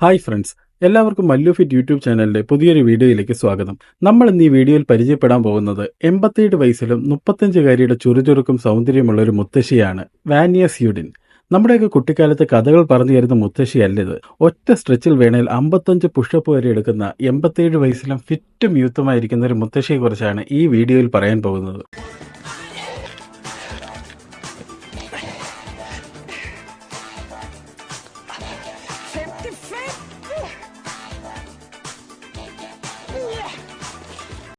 Hi friends എല്ലാവർക്കും മല്ലുഫിറ്റ് YouTube ചാനലിന്റെ പുതിയൊരു വീഡിയോയിലേക്ക് സ്വാഗതം. നമ്മൾ ഇന്ന് ഈ വീഡിയോയിൽ പരിചയപ്പെടാൻ പോകുന്നത് എൺപത്തിയേഴ് വയസ്സിലും മുപ്പത്തഞ്ചുകാരിയുടെ ചുറുചുറുക്കും സൗന്ദര്യമുള്ള ഒരു മുത്തശ്ശിയാണ് വാനിയ സ്യൂഡിൻ നമ്മുടെയൊക്കെ കുട്ടിക്കാലത്ത് കഥകൾ പറഞ്ഞു തരുന്ന മുത്തശ്ശിയല്ലിത്. ഒറ്റ സ്ട്രെച്ചിൽ വേണേൽ അമ്പത്തഞ്ച് പുഷപ്പ് വരെ എടുക്കുന്ന എൺപത്തിയേഴ് വയസ്സിലും ഫിറ്റും യൂത്തുമായിരിക്കുന്ന ഒരു മുത്തശ്ശിയെക്കുറിച്ചാണ് ഈ വീഡിയോയിൽ പറയാൻ പോകുന്നത്.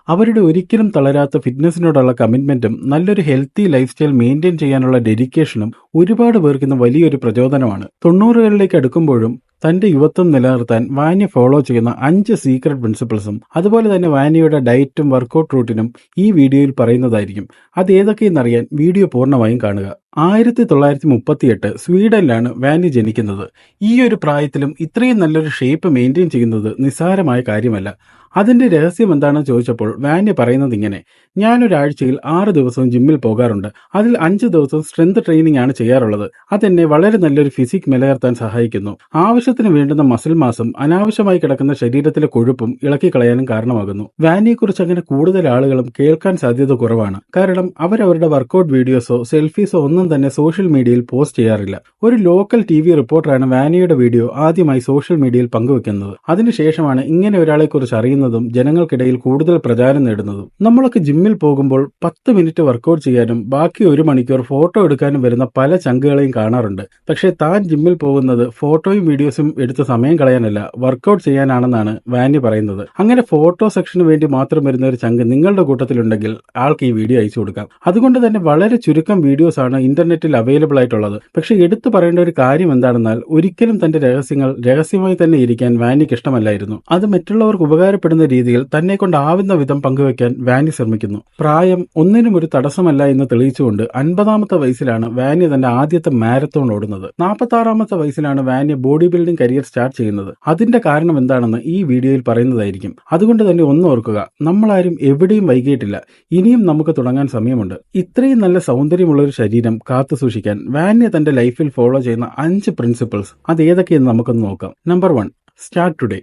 അവരുടെ ഒരിക്കലും തളരാത്ത ഫിറ്റ്നസിനോടുള്ള കമ്മിറ്റ്മെന്റും നല്ലൊരു ഹെൽത്തി ലൈഫ് സ്റ്റൈൽ മെയിന്റെയിൻ ചെയ്യാനുള്ള ഡെഡിക്കേഷനും ഒരുപാട് പേർക്ക് ഇന്ന് വലിയൊരു പ്രചോദനമാണ്. തൊണ്ണൂറുകളിലേക്ക് അടുക്കുമ്പോഴും തന്റെ യുവത്വം നിലനിർത്താൻ വാന്യ ഫോളോ ചെയ്യുന്ന അഞ്ച് സീക്രട്ട് പ്രിൻസിപ്പിൾസും അതുപോലെ തന്നെ വാന്യയുടെ ഡയറ്റും വർക്കൗട്ട് റൂട്ടിനും ഈ വീഡിയോയിൽ പറയുന്നതായിരിക്കും. അത് ഏതൊക്കെയെന്നറിയാൻ വീഡിയോ പൂർണമായും കാണുക. ആയിരത്തി തൊള്ളായിരത്തി മുപ്പത്തിയെട്ട് സ്വീഡനിലാണ് വാനി ജനിക്കുന്നത്. ഈ ഒരു പ്രായത്തിലും ഇത്രയും നല്ലൊരു ഷേപ്പ് മെയിന്റെയിൻ ചെയ്യുന്നത് നിസ്സാരമായ കാര്യമല്ല. അതിന്റെ രഹസ്യം എന്താണെന്ന് ചോദിച്ചപ്പോൾ വാനി പറയുന്നത് ഇങ്ങനെ ഞാനൊരാഴ്ചയിൽ ആറ് ദിവസവും ജിമ്മിൽ പോകാറുണ്ട്. അതിൽ അഞ്ച് ദിവസം സ്ട്രെങ്ത് ട്രെയിനിങ് ആണ് ചെയ്യാറുള്ളത്. അതെന്നെ വളരെ നല്ലൊരു ഫിസിക് നിലനിർത്താൻ സഹായിക്കുന്നു. ആവശ്യത്തിന് വേണ്ടുന്ന മസിൽ മാസം അനാവശ്യമായി കിടക്കുന്ന ശരീരത്തിലെ കൊഴുപ്പും ഇളക്കി കളയാനും കാരണമാകുന്നു. വാനിയെക്കുറിച്ച് അങ്ങനെ കൂടുതൽ ആളുകളും കേൾക്കാൻ സാധ്യത കുറവാണ്. കാരണം അവരവരുടെ വർക്കൗട്ട് വീഡിയോസോ സെൽഫീസോ ഒന്നും തന്നെ സോഷ്യൽ മീഡിയയിൽ പോസ്റ്റ് ചെയ്യാറില്ല. ഒരു ലോക്കൽ ടി വി റിപ്പോർട്ടറാണ് വാനിയുടെ വീഡിയോ ആദ്യമായി സോഷ്യൽ മീഡിയയിൽ പങ്കുവെക്കുന്നത്. അതിനുശേഷമാണ് ഇങ്ങനെ ഒരാളെക്കുറിച്ച് അറിയുന്നതും ജനങ്ങൾക്കിടയിൽ കൂടുതൽ പ്രചാരം നേടുന്നതും. നമ്മളൊക്കെ ജിമ്മിൽ പോകുമ്പോൾ പത്ത് മിനിറ്റ് വർക്കൗട്ട് ചെയ്യാനും ബാക്കി ഒരു മണിക്കൂർ ഫോട്ടോ എടുക്കാനും വരുന്ന പല ചങ്കുകളെയും കാണാറുണ്ട്. പക്ഷേ താൻ ജിമ്മിൽ പോകുന്നത് ഫോട്ടോയും വീഡിയോസും എടുത്ത് സമയം കളയാനല്ല വർക്കൗട്ട് ചെയ്യാനാണെന്നാണ് വാനി പറയുന്നത്. അങ്ങനെ ഫോട്ടോ സെക്ഷന് വേണ്ടി മാത്രം വരുന്ന ഒരു ചങ്ക് നിങ്ങളുടെ കൂട്ടത്തിലുണ്ടെങ്കിൽ ആൾക്ക് ഈ വീഡിയോ അയച്ചു കൊടുക്കാം. അതുകൊണ്ട് തന്നെ വളരെ ചുരുക്കം വീഡിയോസ് ആണ് ഇന്റർനെറ്റിൽ അവൈലബിൾ ആയിട്ടുള്ളത്. പക്ഷെ എടുത്തു പറയേണ്ട ഒരു കാര്യം എന്താണെന്നാൽ ഒരിക്കലും തന്റെ രഹസ്യങ്ങൾ രഹസ്യമായി തന്നെ ഇരിക്കാൻ വാനിക്ക് ഇഷ്ടമല്ലായിരുന്നു. അത് മറ്റുള്ളവർക്ക് ഉപകാരപ്പെടുന്ന രീതിയിൽ തന്നെ കൊണ്ടാവുന്ന വിധം പങ്കുവെക്കാൻ വാനി ശ്രമിക്കുന്നു. പ്രായം ഒന്നിനും ഒരു തടസ്സമല്ല എന്ന് തെളിയിച്ചുകൊണ്ട് അൻപതാമത്തെ വയസ്സിലാണ് വാനി തന്റെ ആദ്യത്തെ മാരത്തോൺ ഓടുന്നത്. നാൽപ്പത്തി ആറാമത്തെ വയസ്സിലാണ് Wani body building career start ചെയ്യുന്നത്. അതിന്റെ കാരണം എന്താണെന്ന് ഈ വീഡിയോയിൽ പറയുന്നതായിരിക്കും. അതുകൊണ്ട് തന്നെ ഒന്ന് ഓർക്കുക നമ്മളാരും എവിടെയും വൈകിട്ടില്ല ഇനിയും നമുക്ക് തുടങ്ങാൻ സമയമുണ്ട്. ഇത്രയും നല്ല സൗന്ദര്യമുള്ള ഒരു ശരീരം കാത്തു സൂക്ഷിക്കാൻ വാന്യ തന്റെ ലൈഫിൽ ഫോളോ ചെയ്യുന്ന അഞ്ച് പ്രിൻസിപ്പിൾസ്. അത് ഏതൊക്കെയെന്ന് നമുക്കൊന്ന് നോക്കാം. നമ്പർ വൺ സ്റ്റാർട്ട് ടുഡേ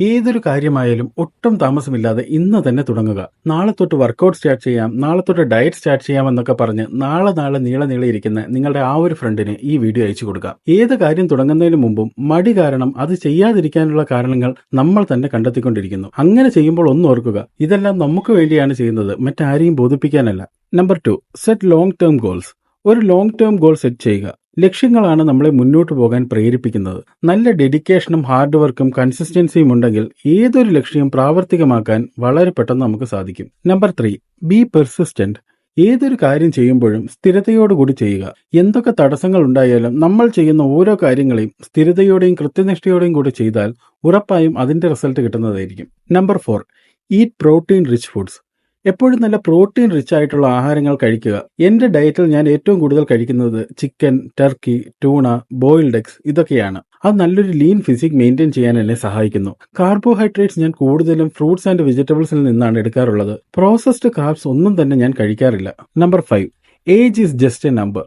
ഏതൊരു കാര്യമായാലും ഒട്ടും താമസമില്ലാതെ ഇന്ന് തന്നെ തുടങ്ങുക. നാളെ തൊട്ട് വർക്കൗട്ട് സ്റ്റാർട്ട് ചെയ്യാം നാളെ തൊട്ട് ഡയറ്റ് സ്റ്റാർട്ട് ചെയ്യാം എന്നൊക്കെ പറഞ്ഞ് നാളെ നാളെ നീള നീളെ ഇരിക്കുന്ന നിങ്ങളുടെ ആ ഒരു ഫ്രണ്ടിന് ഈ വീഡിയോ അയച്ചു കൊടുക്കാം. ഏത് കാര്യം തുടങ്ങുന്നതിന് മുമ്പും മടി കാരണം അത് ചെയ്യാതിരിക്കാനുള്ള കാരണങ്ങൾ നമ്മൾ തന്നെ കണ്ടെത്തിക്കൊണ്ടിരിക്കുന്നു. അങ്ങനെ ചെയ്യുമ്പോൾ ഒന്ന് ഓർക്കുക ഇതെല്ലാം നമുക്ക് വേണ്ടിയാണ് ചെയ്യുന്നത് മറ്റാരെയും ബോധിപ്പിക്കാനല്ല. Number two set long term goals ഒരു ലോങ് ടേം ഗോൾ സെറ്റ് ചെയ്യുക. ലക്ഷ്യങ്ങളാണ് നമ്മളെ മുന്നോട്ട് പോകാൻ പ്രേരിപ്പിക്കുന്നത്. നല്ല ഡെഡിക്കേഷനും ഹാർഡ് വർക്കും കൺസിസ്റ്റൻസിയും ഉണ്ടെങ്കിൽ ഏതൊരു ലക്ഷ്യം പ്രാവർത്തികമാക്കാൻ വളരെ പെട്ടെന്ന് നമുക്ക് സാധിക്കും. നമ്പർ ത്രീ ബി പെർസിസ്റ്റന്റ് ഏതൊരു കാര്യം ചെയ്യുമ്പോഴും സ്ഥിരതയോടുകൂടി ചെയ്യുക. എന്തൊക്കെ തടസ്സങ്ങൾ ഉണ്ടായാലും നമ്മൾ ചെയ്യുന്ന ഓരോ കാര്യങ്ങളെയും സ്ഥിരതയോടെയും കൃത്യനിഷ്ഠയോടെയും കൂടി ചെയ്താൽ ഉറപ്പായും അതിന്റെ റിസൾട്ട് കിട്ടുന്നതായിരിക്കും. Number four eat protein rich foods എപ്പോഴും നല്ല പ്രോട്ടീൻ റിച്ച് ആയിട്ടുള്ള ആഹാരങ്ങൾ കഴിക്കുക. എന്റെ ഡയറ്റിൽ ഞാൻ ഏറ്റവും കൂടുതൽ കഴിക്കുന്നത് chicken turkey tuna boiled eggs ഇതൊക്കെയാണ്. അത് നല്ലൊരു ലീൻ ഫിസിക് മെയിന്റെയിൻ ചെയ്യാൻ എന്നെ സഹായിക്കുന്നു. കാർബോഹൈഡ്രേറ്റ്സ് ഞാൻ കൂടുതലും ഫ്രൂട്ട്സ് ആൻഡ് വെജിറ്റബിൾസിൽ നിന്നാണ് എടുക്കാറുള്ളത്. പ്രോസസ്ഡ് കാർബ്സ് ഒന്നും തന്നെ ഞാൻ കഴിക്കാറില്ല. Number five age is just a number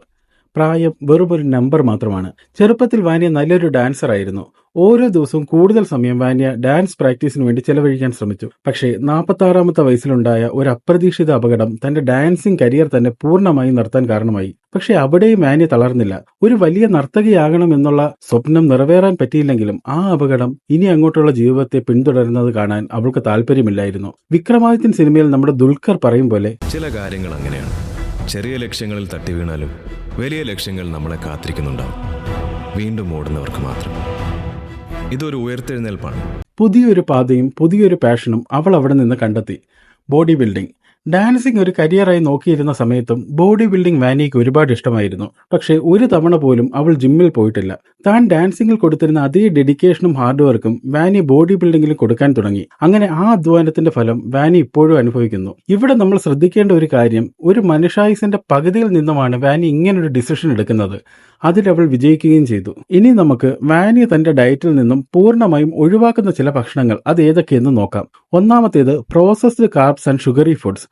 പ്രായം വെറുമൊരു നമ്പർ മാത്രമാണ്. ചെറുപ്പത്തിൽ വാനിയ നല്ലൊരു ഡാൻസർ ആയിരുന്നു. ഓരോ ദിവസവും കൂടുതൽ സമയം വാനിയ ഡാൻസ് പ്രാക്ടീസിന് വേണ്ടി ചെലവഴിക്കാൻ ശ്രമിച്ചു. പക്ഷേ നാൽപ്പത്തി ആറാമത്തെ വയസ്സിലുണ്ടായ ഒരു അപ്രതീക്ഷിത അപകടം തന്റെ ഡാൻസിംഗ് കരിയർ തന്നെ പൂർണമായും നിർത്താൻ കാരണമായി. പക്ഷേ അവിടെയും വാനിയ തളർന്നില്ല. ഒരു വലിയ നർത്തകിയാകണം എന്നുള്ള സ്വപ്നം നിറവേറാൻ പറ്റിയില്ലെങ്കിലും ആ അപകടം ഇനി അങ്ങോട്ടുള്ള ജീവിതത്തെ പിന്തുടരുന്നത് കാണാൻ അവൾക്ക് താല്പര്യമില്ലായിരുന്നു വിക്രമാദിത്യൻ സിനിമയിൽ നമ്മുടെ ദുൽഖർ പറയും പോലെ ചില കാര്യങ്ങൾ അങ്ങനെയാണ്. ചെറിയ ലക്ഷ്യങ്ങളിൽ തട്ടി വീണാലും വലിയ ലക്ഷ്യങ്ങൾ നമ്മളെ കാത്തിരിക്കുന്നുണ്ടാവും. വീണ്ടും ഓടുന്നവർക്ക് മാത്രം. ഇതൊരു ഉയർത്തെഴുന്നേൽപ്പാണ്. പുതിയൊരു പാതയും പുതിയൊരു പാഷനും അവൾ അവിടെ നിന്ന് കണ്ടെത്തി. ബോഡി ബിൽഡിംഗ് ഡാൻസിംഗ് ഒരു കരിയറായി നോക്കിയിരുന്ന സമയത്തും ബോഡി ബിൽഡിംഗ് വാനിക്ക് ഒരുപാട് ഇഷ്ടമായിരുന്നു. പക്ഷേ ഒരു തവണ പോലും അവൾ ജിമ്മിൽ പോയിട്ടില്ല. താൻ ഡാൻസിംഗിൽ കൊടുത്തിരുന്ന അതേ ഡെഡിക്കേഷനും ഹാർഡ് വർക്കും വാനി ബോഡി ബിൽഡിംഗിലും കൊടുക്കാൻ തുടങ്ങി. അങ്ങനെ ആ അധ്വാനത്തിന്റെ ഫലം വാനി ഇപ്പോഴും അനുഭവിക്കുന്നു. ഇവിടെ നമ്മൾ ശ്രദ്ധിക്കേണ്ട ഒരു കാര്യം ഒരു മനുഷ്യായുസിന്റെ പകുതിയിൽ നിന്നുമാണ് വാനി ഇങ്ങനൊരു ഡിസിഷൻ എടുക്കുന്നത്. അതിലവൾ വിജയിക്കുകയും ചെയ്തു. ഇനി നമുക്ക് വാനി തന്റെ ഡയറ്റിൽ നിന്നും പൂർണമായും ഒഴിവാക്കുന്ന ചില ഭക്ഷണങ്ങൾ അത് ഏതൊക്കെയെന്ന് നോക്കാം. ഒന്നാമത്തേത് processed carbs and sugary foods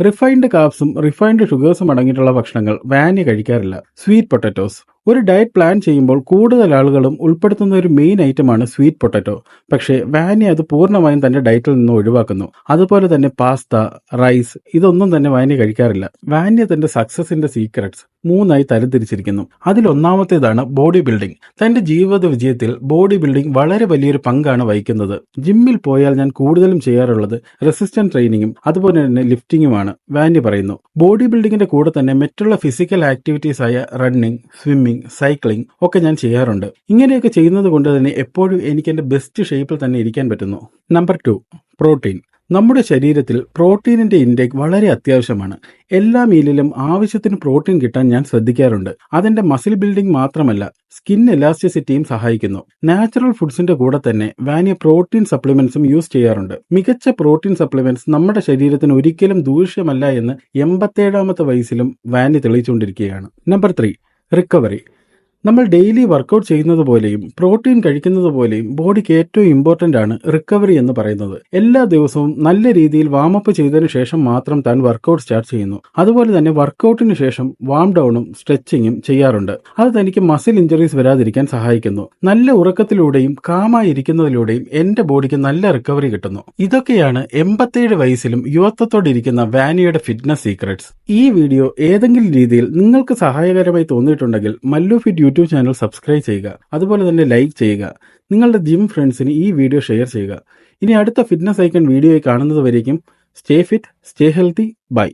refined കാപ്സും refined ഷുഗേഴ്സും അടങ്ങിയിട്ടുള്ള ഭക്ഷണങ്ങൾ വാന്യ കഴിക്കാറില്ല. സ്വീറ്റ് പൊട്ടറ്റോസ് ഒരു ഡയറ്റ് പ്ലാൻ ചെയ്യുമ്പോൾ കൂടുതൽ ആളുകളും ഉൾപ്പെടുത്തുന്ന ഒരു മെയിൻ ഐറ്റമാണ് സ്വീറ്റ് പൊട്ടറ്റോ പക്ഷേ വാനി അത് പൂർണമായും തന്റെ ഡയറ്റിൽ നിന്ന് ഒഴിവാക്കുന്നു. അതുപോലെ തന്നെ പാസ്ത റൈസ് ഇതൊന്നും തന്നെ വാനി കഴിക്കാറില്ല. വാന്യ തന്റെ സക്സസിന്റെ സീക്രട്സ് മൂന്നായി തരംതിരിച്ചിരിക്കുന്നു. അതിലൊന്നാമത്തേതാണ് ബോഡി ബിൽഡിംഗ് തന്റെ ജീവിത വിജയത്തിൽ ബോഡി ബിൽഡിംഗ് വളരെ വലിയൊരു പങ്കാണ് വഹിക്കുന്നത്. ജിമ്മിൽ പോയാൽ ഞാൻ കൂടുതലും ചെയ്യാറുള്ളത് റെസിസ്റ്റന്റ് ട്രെയിനിങ്ങും അതുപോലെ തന്നെ ലിഫ്റ്റിംഗുമാണ് വാന്യ പറയുന്നു ബോഡി ബിൽഡിങ്ങിന്റെ കൂടെ തന്നെ മറ്റുള്ള ഫിസിക്കൽ ആക്ടിവിറ്റീസ് ആയ റണ്ണിംഗ് സ്വിമ്മിംഗ് സൈക്ലിംഗ് ഒക്കെ ഞാൻ ചെയ്യാറുണ്ട്. ഇങ്ങനെയൊക്കെ ചെയ്യുന്നത് കൊണ്ട് തന്നെ എപ്പോഴും എനിക്ക് എന്റെ ബെസ്റ്റ് ഷേപ്പിൽ തന്നെ ഇരിക്കാൻ പറ്റുന്നു. നമ്പർ ടു പ്രോട്ടീൻ നമ്മുടെ ശരീരത്തിൽ പ്രോട്ടീനിന്റെ ഇൻടേക്ക് വളരെ അത്യാവശ്യമാണ്. എല്ലാ മീലിലും ആവശ്യത്തിന് പ്രോട്ടീൻ കിട്ടാൻ ഞാൻ ശ്രദ്ധിക്കാറുണ്ട്. അതിന്റെ മസിൽ ബിൽഡിംഗ് മാത്രമല്ല സ്കിൻ എലാസ്റ്റിസിറ്റിയും സഹായിക്കുന്നു. നാച്ചുറൽ ഫുഡ്സിന്റെ കൂടെ തന്നെ വാനിയ പ്രോട്ടീൻ സപ്ലിമെന്റ്സും യൂസ് ചെയ്യാറുണ്ട്. മികച്ച പ്രോട്ടീൻ സപ്ലിമെന്റ്സ് നമ്മുടെ ശരീരത്തിന് ഒരിക്കലും ദൂഷ്യമല്ല എന്ന് എൺപത്തേഴാമത്തെ വയസ്സിലും വാനി തെളിയിച്ചുകൊണ്ടിരിക്കുകയാണ്. നമ്പർ ത്രീ റിക്കവറി നമ്മൾ ഡെയിലി വർക്കൗട്ട് ചെയ്യുന്നത് പോലെയും പ്രോട്ടീൻ കഴിക്കുന്നത് പോലെയും ബോഡിക്ക് ഏറ്റവും ഇമ്പോർട്ടന്റ് ആണ് റിക്കവറി എന്ന് പറയുന്നത്. എല്ലാ ദിവസവും നല്ല രീതിയിൽ വാമപ്പ് ചെയ്തതിനു ശേഷം മാത്രം താൻ വർക്കൗട്ട് സ്റ്റാർട്ട് ചെയ്യുന്നു. അതുപോലെ തന്നെ വർക്കൗട്ടിന് ശേഷം വാം ഡൗണും സ്ട്രെച്ചിങ്ങും ചെയ്യാറുണ്ട്. അത് തനിക്ക് മസിൽ ഇഞ്ചറീസ് വരാതിരിക്കാൻ സഹായിക്കുന്നു. നല്ല ഉറക്കത്തിലൂടെയും കാമായി ഇരിക്കുന്നതിലൂടെയും എന്റെ ബോഡിക്ക് നല്ല റിക്കവറി കിട്ടുന്നു. ഇതൊക്കെയാണ് എൺപത്തേഴ് വയസ്സിലും യുവത്വത്തോടെ ഇരിക്കുന്ന വാനിയുടെ ഫിറ്റ്നസ് സീക്രട്സ് ഈ വീഡിയോ ഏതെങ്കിലും രീതിയിൽ നിങ്ങൾക്ക് സഹായകരമായി തോന്നിയിട്ടുണ്ടെങ്കിൽ Mallu fit YouTube channel subscribe ചെയ്യുക. അതുപോലെ തന്നെ ലൈക്ക് ചെയ്യുക. നിങ്ങളുടെ ജിം ഫ്രണ്ട്സിന് ഈ വീഡിയോ ഷെയർ ചെയ്യുക. ഇനി അടുത്ത ഫിറ്റ്നസ് ഐക്കൺ വീഡിയോയിൽ കാണുന്നത് വരേക്കും. Stay fit stay healthy bye